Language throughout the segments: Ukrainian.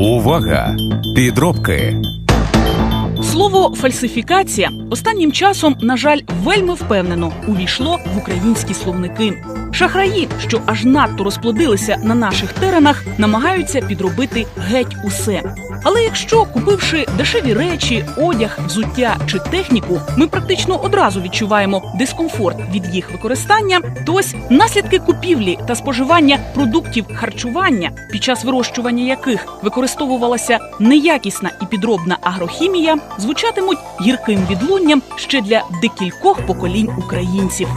Увага! Підробки. Слово фальсифікація останнім часом, на жаль, вельми впевнено увійшло в українські словники. Шахраї, що аж надто розплодилися на наших теренах, намагаються підробити геть усе. Але якщо, купивши дешеві речі, одяг, взуття чи техніку, ми практично одразу відчуваємо дискомфорт від їх використання, то ось наслідки купівлі та споживання продуктів харчування, під час вирощування яких використовувалася неякісна і підробна агрохімія, звучатимуть гірким відлунням ще для декількох поколінь українців.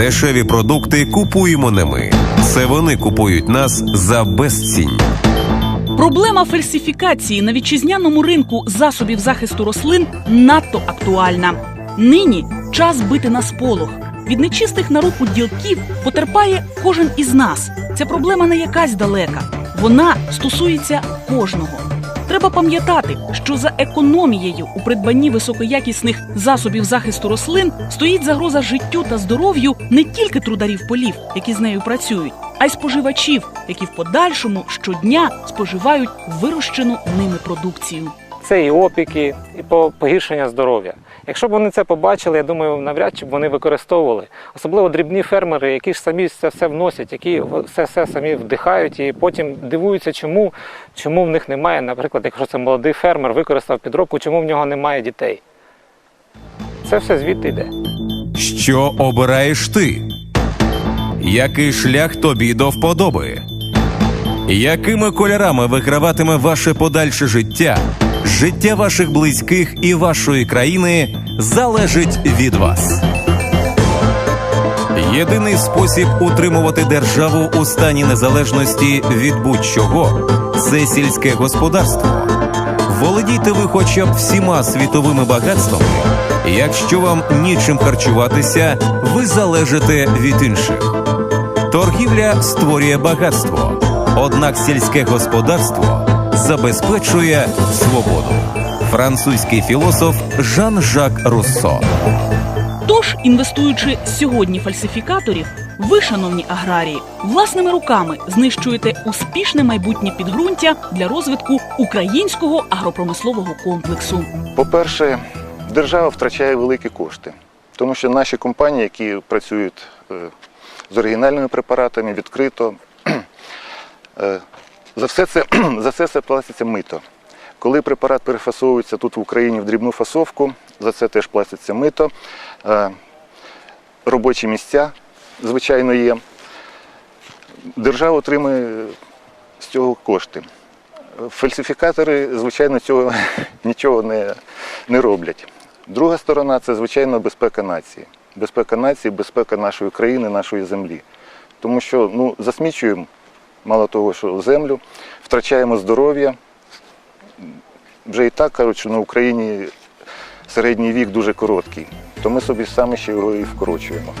Дешеві продукти купуємо не ми. Це вони купують нас за безцінь. Проблема фальсифікації на вітчизняному ринку засобів захисту рослин надто актуальна. Нині час бити на сполох. Від нечистих на руку ділків потерпає кожен із нас. Ця проблема не якась далека. Вона стосується кожного. Треба пам'ятати, що за економією у придбанні високоякісних засобів захисту рослин стоїть загроза життю та здоров'ю не тільки трударів полів, які з нею працюють, а й споживачів, які в подальшому щодня споживають вирощену ними продукцію. Це і опіки, і по- погіршення здоров'я. Якщо б вони це побачили, я думаю, навряд чи б вони використовували. Особливо дрібні фермери, які ж самі це все вносять, які все все самі вдихають і потім дивуються, чому, чому в них немає, наприклад, якщо це молодий фермер використав підробку, чому в нього немає дітей. Це все звідти йде. Що обираєш ти? Який шлях тобі до вподоби? Якими кольорами виграватиме ваше подальше життя? Життя ваших близьких і вашої країни залежить від вас. Єдиний спосіб утримувати державу у стані незалежності від будь-чого це сільське господарство. Володійте ви хоча б всіма світовими багатствами. Якщо вам нічим харчуватися, ви залежите від інших. Торгівля створює багатство, однак сільське господарство забезпечує свободу. Французький філософ Жан-Жак Руссо. Тож, інвестуючи сьогодні фальсифікаторів, ви, шановні аграрії, власними руками знищуєте успішне майбутнє підґрунтя для розвитку українського агропромислового комплексу. По-перше, держава втрачає великі кошти, тому що наші компанії, які працюють е, з оригінальними препаратами, відкрито, е, за все це, за все це платиться мито. Коли препарат перефасовується тут в Україні в дрібну фасовку, за це теж платиться мито. Е, Робочі місця, звичайно, є. Держава отримує з цього кошти. Фальсифікатори, звичайно, цього нічого не, не роблять. Друга сторона це, звичайно, безпека нації. Безпека нації, безпека нашої країни, нашої землі. Тому що ну, засмічуємо, мало того, що землю, втрачаємо здоров'я. Вже і так кажуть, що на Україні середній вік дуже короткий, то ми собі самі ще його і вкорочуємо.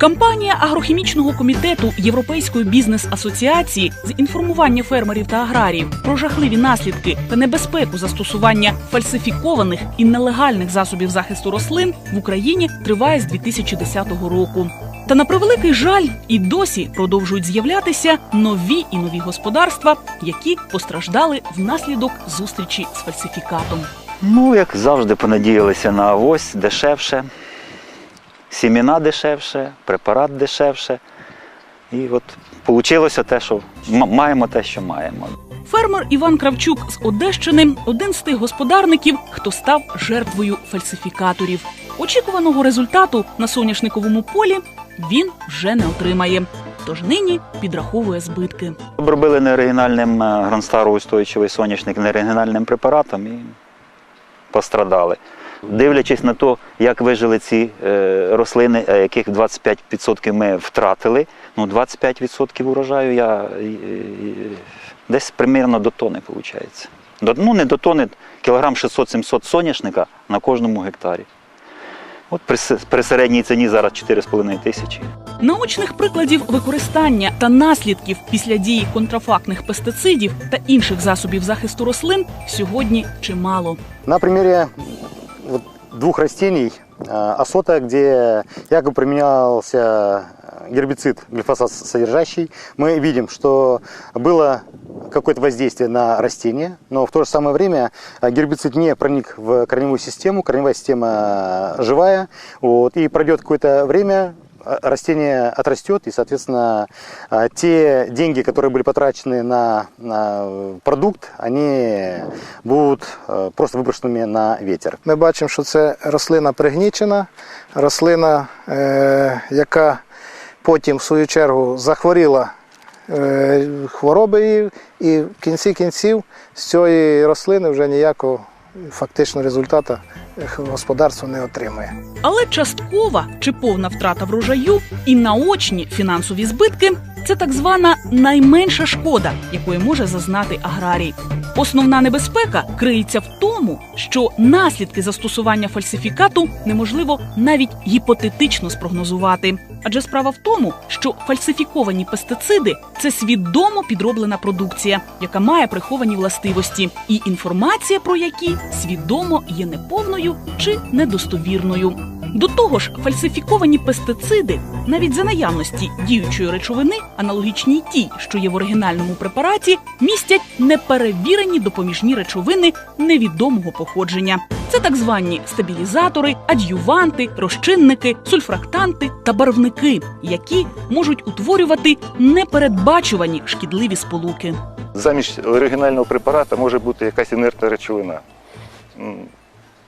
Кампанія агрохімічного комітету Європейської бізнес-асоціації з інформування фермерів та аграріїв про жахливі наслідки та небезпеку застосування фальсифікованих і нелегальних засобів захисту рослин в Україні триває з 2010 року. Та на превеликий жаль, і досі продовжують з'являтися нові і нові господарства, які постраждали внаслідок зустрічі з фальсифікатом. Ну, як завжди, понадіялися на авось дешевше, сіміна дешевше, препарат дешевше. І от вийшло те, що маємо те, що маємо. Фермер Іван Кравчук з Одещини один з тих господарників, хто став жертвою фальсифікаторів. Очікуваного результату на соняшниковому полі він вже не отримає. Тож нині підраховує збитки. Обробили неоригінальним е, Гронстару устойчивий соняшник неоригінальним препаратом і пострадали. Дивлячись на те, як вижили ці е, рослини, е, яких 25% ми втратили, ну 25% урожаю я десь примірно до тони виходить. Ну не до тони, кілограм 600-700 соняшника на кожному гектарі. От при, с- при середній ціні зараз 4,5 тисячі. Наочних прикладів використання та наслідків після дії контрафактних пестицидів та інших засобів захисту рослин сьогодні чимало. На примере вот двух растений э, осота, где якобы применялся э, гербицид глифосат содержащий, мы видим, что было какое-то воздействие на растение, но в то же самое время а, гербицид не проник в корневую систему, корневая система а, живая, вот, и пройдет какое-то время, а, растение отрастет, и, соответственно, те деньги, которые были потрачены на, на продукт, они будут просто выброшенными на ветер. Ми бачимо, що це рослина пригнічена, рослина, е, яка потім, в свою чергу, захворіла е, хворобою, і в кінці кінців з цієї рослини вже ніякого фактично результату господарство не отримує. Але часткова чи повна втрата врожаю і наочні фінансові збитки це так звана найменша шкода, якої може зазнати аграрій. Основна небезпека криється в тому, що наслідки застосування фальсифікату неможливо навіть гіпотетично спрогнозувати. Адже справа в тому, що фальсифіковані пестициди це свідомо підроблена продукція, яка має приховані властивості, і інформація про які свідомо є неповною чи недостовірною. До того ж, фальсифіковані пестициди, навіть за наявності діючої речовини, аналогічній тій, що є в оригінальному препараті, містять неперевірені допоміжні речовини невідомого походження. Це так звані стабілізатори, ад'юванти, розчинники, сульфрактанти та барвники, які можуть утворювати непередбачувані шкідливі сполуки. Замість оригінального препарата може бути якась інертна речовина.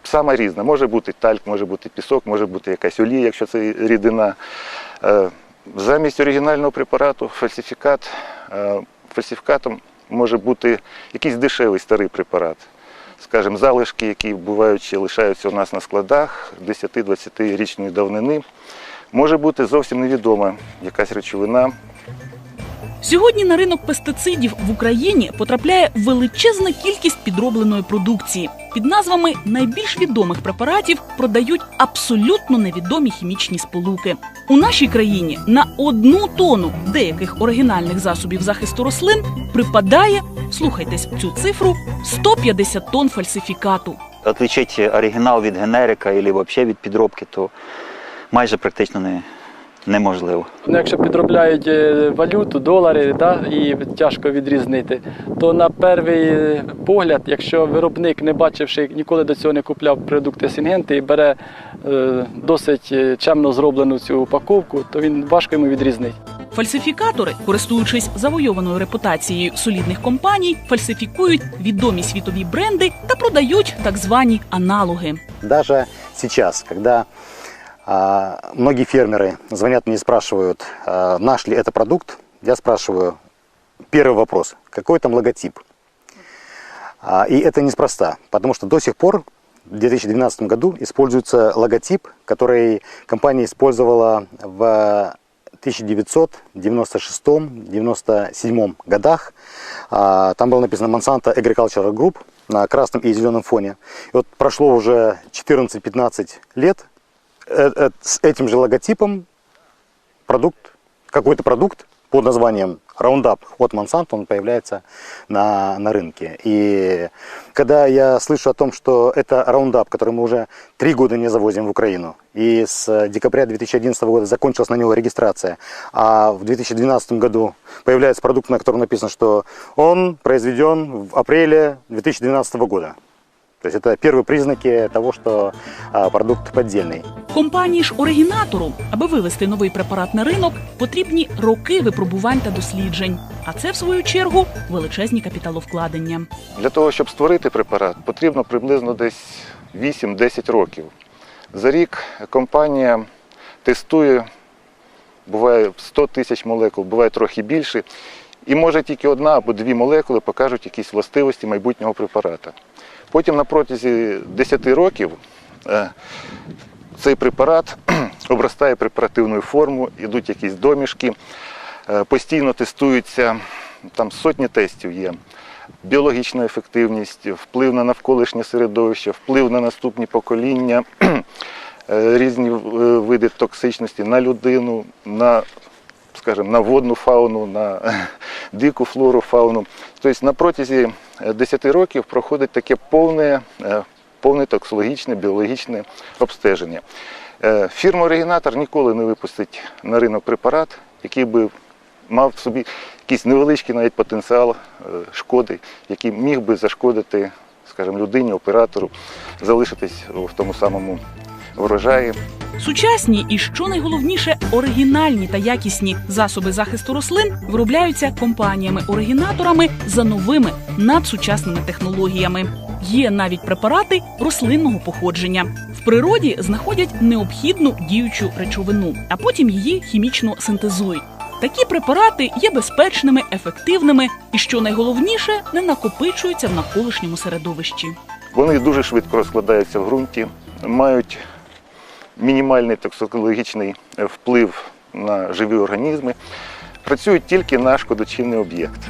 М, Сама різна. Може бути тальк, може бути пісок, може бути якась олія, якщо це рідина. Е, Замість оригінального препарату фальсифікат, е, фальсифікатом може бути якийсь дешевий старий препарат. Скажімо, залишки, які бувають лишаються у нас на складах 10-20 річної давнини. Може бути зовсім невідома якась речовина, Сьогодні на ринок пестицидів в Україні потрапляє величезна кількість підробленої продукції. Під назвами найбільш відомих препаратів продають абсолютно невідомі хімічні сполуки. У нашій країні на одну тону деяких оригінальних засобів захисту рослин припадає, слухайтесь цю цифру, 150 тонн фальсифікату. Отличити оригінал від генерика або взагалі від підробки, то майже практично не, неможливо. Ну, якщо підробляють е, валюту, долари, да, і тяжко відрізнити, то на перший погляд, якщо виробник, не бачивши, ніколи до цього не купляв продукти Сінгенти і бере е, досить е, чемно зроблену цю упаковку, то він важко йому відрізнить. Фальсифікатори, користуючись завойованою репутацією солідних компаній, фальсифікують відомі світові бренди та продають так звані аналоги. Даже сейчас, когда а, многие фермеры звонят мне и спрашивают, а, наш ли это продукт, я спрашиваю первый вопрос, какой там логотип? А, и это неспроста, потому что до сих пор в 2012 году используется логотип, который компания использовала в 1996-97 годах. А, Там было написано Monsanto Agricultural Group на красном и зеленом фоне. И вот прошло уже 14-15 лет, с этим же логотипом продукт, какой-то продукт под названием Roundup от Monsanto, он появляется на, на рынке. И когда я слышу о том, что это Roundup, который мы уже три года не завозим в Украину, и с декабря 2011 года закончилась на него регистрация, а в 2012 году появляется продукт, на котором написано, что он произведен в апреле 2012 года. То есть это первые признаки того, что а, продукт поддельный. Компанії ж оригінатору, аби вивести новий препарат на ринок, потрібні роки випробувань та досліджень. А це, в свою чергу, величезні капіталовкладення. Для того, щоб створити препарат, потрібно приблизно десь 8-10 років. За рік компанія тестує, буває 100 тисяч молекул, буває трохи більше. І може тільки одна або дві молекули покажуть якісь властивості майбутнього препарата. Потім на протязі 10 років е, цей препарат обростає препаративною формою, йдуть якісь домішки, е, постійно тестуються, там сотні тестів є. Біологічна ефективність, вплив на навколишнє середовище, вплив на наступні покоління, е, різні види токсичності на людину, на, скажімо, на водну фауну, на дику флору, фауну. Тобто на протязі 10 років проходить таке повне, е, повне токсологічне, біологічне обстеження. Е, Фірма-оригінатор ніколи не випустить на ринок препарат, який би мав в собі якийсь невеличкий навіть потенціал е, шкоди, який міг би зашкодити, скажімо, людині, оператору, залишитись в тому самому врожаї. Сучасні і що найголовніше оригінальні та якісні засоби захисту рослин виробляються компаніями-оригінаторами за новими надсучасними технологіями. Є навіть препарати рослинного походження. В природі знаходять необхідну діючу речовину, а потім її хімічно синтезують. Такі препарати є безпечними, ефективними і, що найголовніше, не накопичуються в навколишньому середовищі. Вони дуже швидко розкладаються в ґрунті, мають мінімальний токсикологічний е, вплив на живі організми, працюють тільки на шкодочинний об'єкт.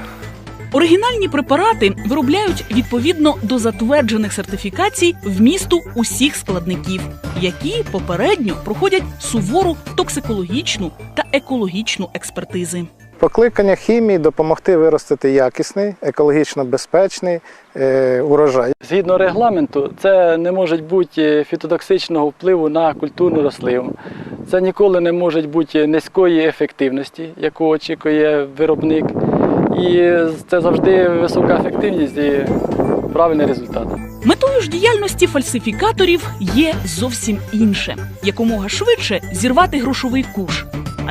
Оригінальні препарати виробляють відповідно до затверджених сертифікацій вмісту усіх складників, які попередньо проходять сувору токсикологічну та екологічну експертизи. Покликання хімії допомогти виростити якісний, екологічно безпечний е, урожай. Згідно регламенту, це не може бути фітотоксичного впливу на культурну рослину. Це ніколи не може бути низької ефективності, яку очікує виробник. І це завжди висока ефективність і правильний результат. Метою ж діяльності фальсифікаторів є зовсім інше: якомога швидше зірвати грошовий куш.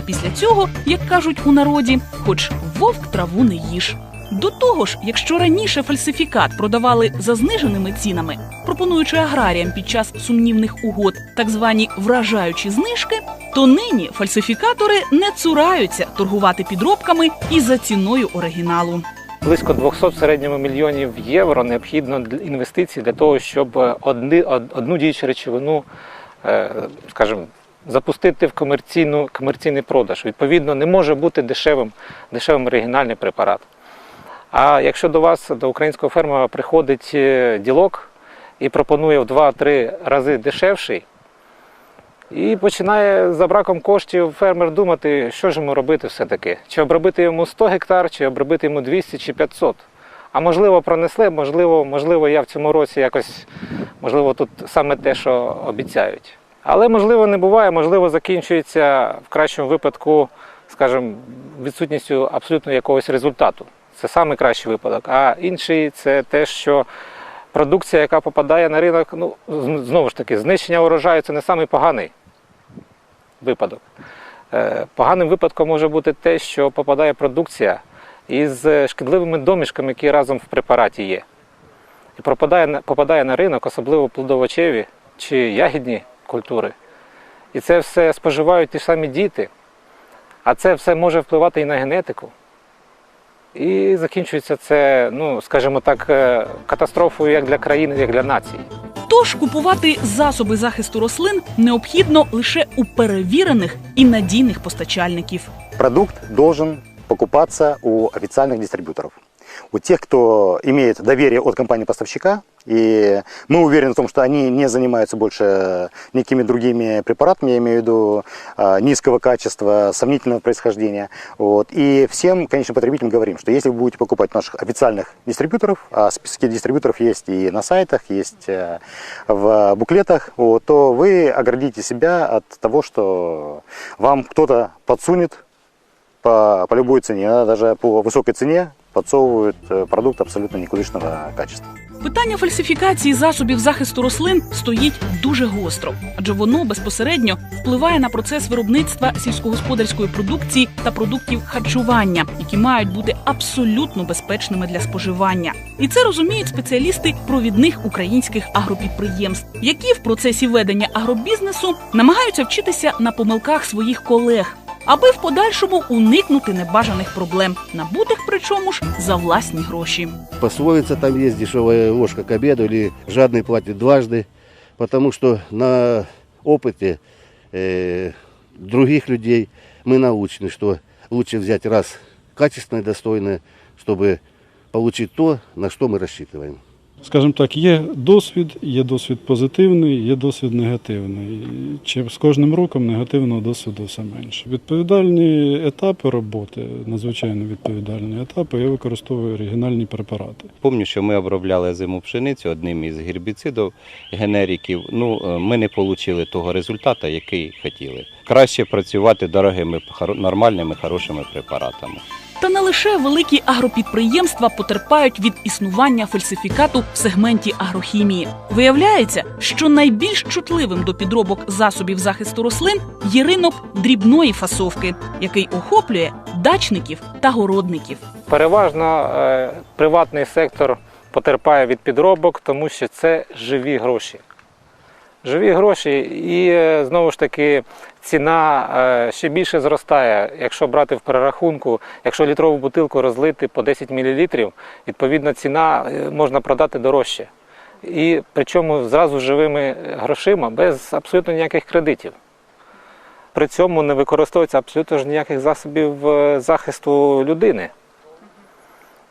Після цього, як кажуть у народі, хоч вовк траву не їж. До того ж, якщо раніше фальсифікат продавали за зниженими цінами, пропонуючи аграріям під час сумнівних угод так звані вражаючі знижки, то нині фальсифікатори не цураються торгувати підробками і за ціною оригіналу. Близько 200 в середньому мільйонів євро необхідно для інвестицій для того, щоб одну діючу речовину, е, скажімо, запустити в комерційну, комерційний продаж. Відповідно, не може бути дешевим, дешевим оригінальний препарат. А якщо до вас, до українського фермера, приходить е, ділок і пропонує в 2-3 рази дешевший, і починає за браком коштів фермер думати, що ж йому робити все-таки. Чи обробити йому 100 гектар, чи обробити йому 200 чи 500. А можливо, пронесли, можливо, можливо, я в цьому році якось, можливо, тут саме те, що обіцяють. Але можливо не буває, можливо, закінчується в кращому випадку, скажімо, відсутністю абсолютно якогось результату. Це саме кращий випадок. А інший це те, що продукція, яка попадає на ринок, ну знову ж таки, знищення урожаю це не самий поганий випадок. Е, Поганим випадком може бути те, що попадає продукція із шкідливими домішками, які разом в препараті є. І попадає на ринок, особливо плодовочеві чи ягідні культури. І це все споживають ті ж самі діти. А це все може впливати і на генетику. І закінчується це, ну, скажімо так, е, катастрофою як для країни, як для нації. Тож купувати засоби захисту рослин необхідно лише у перевірених і надійних постачальників. Продукт должен покупаться у официальных дистрибьюторов. У тех, кто имеет доверие от компании-поставщика, и мы уверены в том, что они не занимаются больше никакими другими препаратами, я имею в виду а, низкого качества, сомнительного происхождения. Вот. И всем конечным потребителям говорим, что если вы будете покупать наших официальных дистрибьюторов, а списки дистрибьюторов есть и на сайтах, есть э, в буклетах, вот, то вы оградите себя от того, что вам кто-то подсунет по, по любой цене, даже по высокой цене подсовывают э, продукт абсолютно никудышного качества. Питання фальсифікації засобів захисту рослин стоїть дуже гостро, адже воно безпосередньо впливає на процес виробництва сільськогосподарської продукції та продуктів харчування, які мають бути абсолютно безпечними для споживання. І це розуміють спеціалісти провідних українських агропідприємств, які в процесі ведення агробізнесу намагаються вчитися на помилках своїх колег Аби в подальшому уникнути небажаних проблем, набутих причому ж за власні гроші. Пословица там есть дешевая ложка к обеду или жадный платит дважды, потому что на опыте э, других людей мы научены, что лучше взять раз качественное, достойное, чтобы получить то, на что мы рассчитываем. Скажімо так, є досвід, є досвід позитивний, є досвід негативний. Чи з кожним роком негативного досвіду все менше. Відповідальні етапи роботи, надзвичайно відповідальні етапи, я використовую оригінальні препарати. Пам'ятаю, що ми обробляли зиму пшеницю одним із гербіцидів генериків. Ну, е, ми не отримали того результату, який хотіли. Краще працювати дорогими, нормальними, хорошими препаратами. Та не лише великі агропідприємства потерпають від існування фальсифікату в сегменті агрохімії. Виявляється, що найбільш чутливим до підробок засобів захисту рослин є ринок дрібної фасовки, який охоплює дачників та городників. Переважно е, приватний сектор потерпає від підробок, тому що це живі гроші. Живі гроші, і е, знову ж таки ціна е, ще більше зростає. Якщо брати в перерахунку, якщо літрову бутилку розлити по 10 мл, відповідно ціна е, можна продати дорожче. І причому зразу живими грошима, без абсолютно ніяких кредитів. При цьому не використовується абсолютно ж ніяких засобів захисту людини.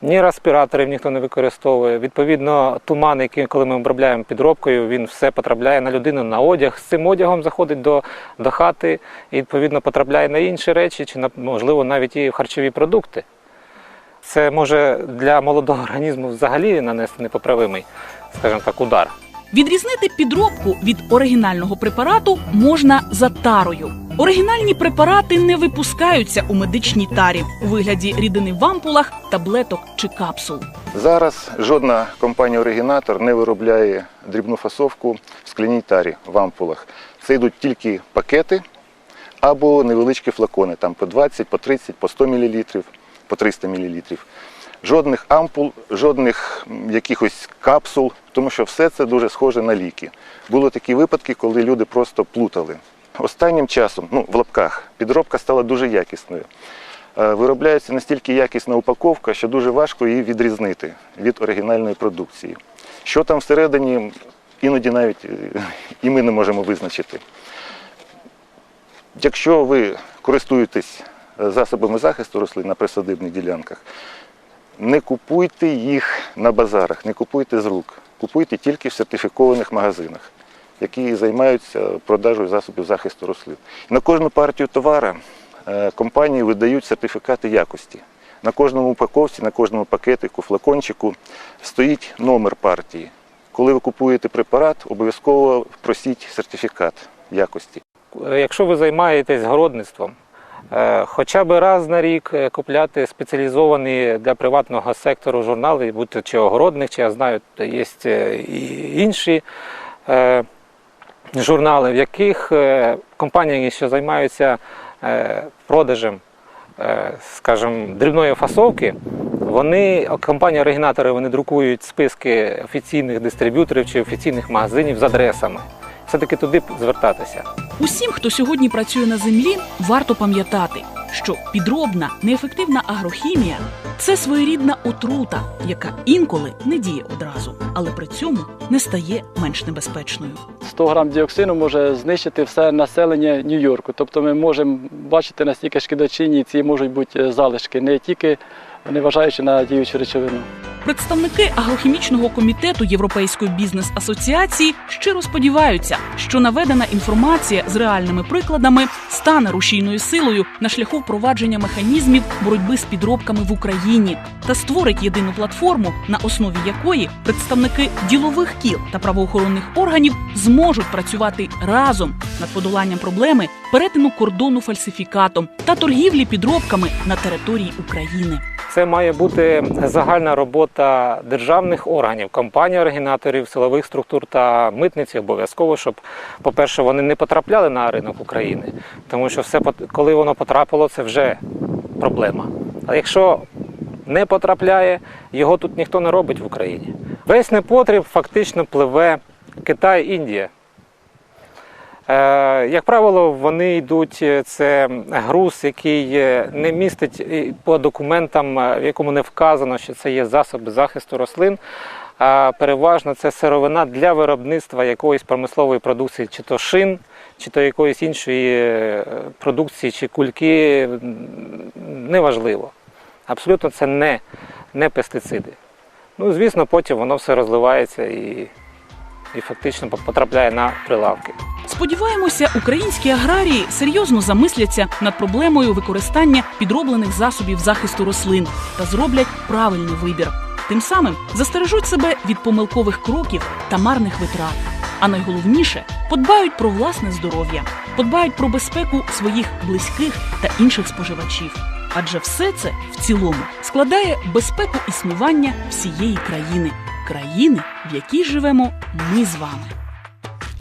Ні респіраторів ніхто не використовує. Відповідно, туман, який, коли ми обробляємо підробкою, він все потрапляє на людину, на одяг. З цим одягом заходить до, до хати і відповідно потрапляє на інші речі, чи на- можливо навіть і в харчові продукти. Це може для молодого організму взагалі нанести непоправимий, скажімо так, удар. Відрізнити підробку від оригінального препарату можна за тарою. Оригінальні препарати не випускаються у медичній тарі у вигляді рідини в ампулах, таблеток чи капсул. Зараз жодна компанія-оригінатор не виробляє дрібну фасовку в скляній тарі в ампулах. Це йдуть тільки пакети або невеличкі флакони, там по 20, по 30, по 100 мл, по 300 мл. Жодних ампул, жодних якихось капсул, тому що все це дуже схоже на ліки. Були такі випадки, коли люди просто плутали. Останнім часом, ну в лапках, підробка стала дуже якісною. Е, Виробляється настільки якісна упаковка, що дуже важко її відрізнити від оригінальної продукції. Що там всередині, іноді навіть е, і ми не можемо визначити. Якщо ви користуєтесь е, засобами захисту рослин на присадибних ділянках, не купуйте їх на базарах, не купуйте з рук. Купуйте тільки в сертифікованих магазинах, які займаються продажею засобів захисту рослин. На кожну партію товара е, компанії видають сертифікати якості. На кожному упаковці, на кожному пакетику, флакончику стоїть номер партії. Коли ви купуєте препарат, обов'язково просіть сертифікат якості. Е, Якщо ви займаєтесь городництвом, хоча б раз на рік е, купляти спеціалізовані для приватного сектору журнали, будь чи огородник, чи я знаю, є е, і інші е, журнали, в яких е, компанії, що займаються е, продажем, е, скажімо, дрібної фасовки, вони, компанії-оригінатори, вони друкують списки офіційних дистриб'юторів чи офіційних магазинів з адресами. Все-таки туди звертатися. Усім, хто сьогодні працює на землі, варто пам'ятати, що підробна неефективна агрохімія це своєрідна отрута, яка інколи не діє одразу, але при цьому не стає менш небезпечною. 100 грам діоксину може знищити все населення Нью-Йорку. Тобто ми можемо бачити настільки шкідочинні ці можуть бути е, залишки, не тільки не вважаючи на діючу речовину. Представники агрохімічного комітету Європейської бізнес-асоціації щиро сподіваються, що наведена інформація з реальними прикладами стане рушійною силою на шляху впровадження механізмів боротьби з підробками в Україні та створить єдину платформу, на основі якої представники ділових кіл та правоохоронних органів зможуть працювати разом над подоланням проблеми перетину кордону фальсифікатом та торгівлі підробками на території України. Це має бути загальна робота державних органів, компаній, оригінаторів, силових структур та митниці обов'язково, щоб, по-перше, вони не потрапляли на ринок України, тому що все, коли воно потрапило, це вже проблема. А якщо не потрапляє, його тут ніхто не робить в Україні. Весь непотріб фактично пливе Китай, Індія. Е, Як правило, вони йдуть, е, це груз, який е, не містить по документам, в якому не вказано, що це є засоби захисту рослин. А переважно це сировина для виробництва якоїсь промислової продукції, чи то шин, чи то якоїсь іншої продукції, чи кульки, неважливо. Абсолютно це не, не пестициди. Ну, звісно, потім воно все розливається і, і фактично потрапляє на прилавки. Сподіваємося, українські аграрії серйозно замисляться над проблемою використання підроблених засобів захисту рослин та зроблять правильний вибір. Тим самим застережуть себе від помилкових кроків та марних витрат. А найголовніше подбають про власне здоров'я, подбають про безпеку своїх близьких та інших споживачів. Адже все це в цілому складає безпеку існування всієї країни, країни, в якій живемо ми з вами.